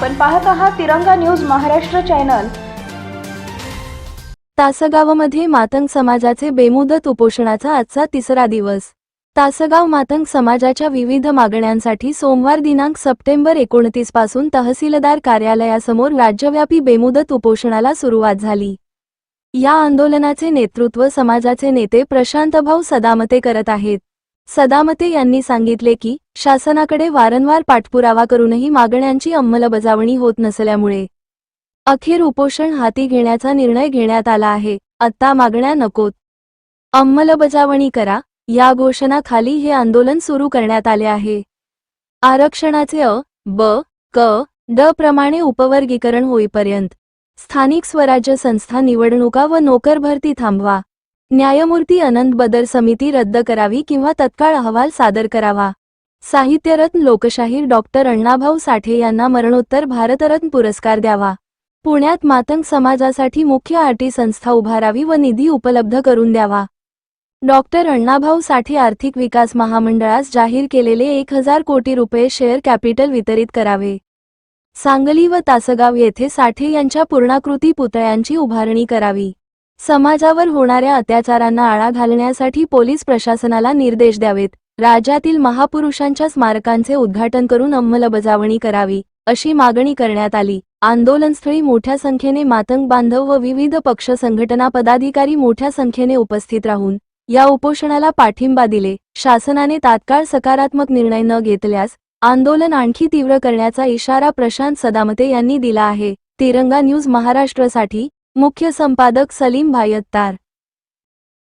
आपण पाहत आहात तिरंगा न्यूज महाराष्ट्र चॅनल. तासगावमध्ये मातंग समाजाचे बेमुदत उपोषणाचा आजचा तिसरा दिवस. तासगाव मातंग समाजाच्या विविध मागण्यांसाठी सोमवार दिनांक सप्टेंबर एकोणतीसपासून तहसीलदार कार्यालयासमोर राज्यव्यापी बेमुदत उपोषणाला सुरुवात झाली. या आंदोलनाचे नेतृत्व समाजाचे नेते प्रशांतभाऊ सदामते करत आहेत. सदामते यांनी सांगितले की शासनाकडे वारंवार पाठपुरावा करूनही मागण्यांची अंमलबजावणी होत नसल्यामुळे अखेर उपोषण हाती घेण्याचा निर्णय घेण्यात आला आहे. आत्ता मागण्या नकोत. अंमलबजावणी करा. या घोषणाखाली हे आंदोलन सुरू करण्यात आले आहे. आरक्षणाचे अ ब क ड प्रमाणे उपवर्गीकरण होईपर्यंत स्थानिक स्वराज्य संस्था निवडणुका व नोकर भरती थांबवा. न्यायमूर्ती अनंत बदर समिती रद्द करावी किंवा तत्काळ अहवाल सादर करावा. साहित्यरत्न लोकशाहीर डॉक्टर अण्णाभाऊ साठे यांना मरणोत्तर भारतरत्न पुरस्कार द्यावा. पुण्यात मातंग समाजासाठी मुख्य आर्टी संस्था उभारावी व निधी उपलब्ध करून द्यावा. डॉक्टर अण्णाभाऊ साठे आर्थिक विकास महामंडळास जाहीर केलेले एक हजार कोटी रुपये शेअर कॅपिटल वितरित करावे. सांगली व तासगाव येथे साठे यांच्या पूर्णाकृती पुतळ्यांची उभारणी करावी. समाजावर होणाऱ्या अत्याचारांना आळा घालण्यासाठी पोलीस प्रशासनाला निर्देश द्यावेत. राज्यातील महापुरुषांच्या स्मारकांचे उद्घाटन करून अंमलबजावणी करावी अशी मागणी करण्यात आली. आंदोलनस्थळी मोठ्या संख्येने मातंग बांधव व विविध पक्ष संघटना पदाधिकारी मोठ्या संख्येने उपस्थित राहून या उपोषणाला पाठिंबा दिले. शासनाने तात्काळ सकारात्मक निर्णय न घेतल्यास आंदोलन आणखी तीव्र करण्याचा इशारा प्रशांत सदामते यांनी दिला आहे. तिरंगा न्यूज महाराष्ट्रसाठी मुख्य संपादक सलीम भायत्तार.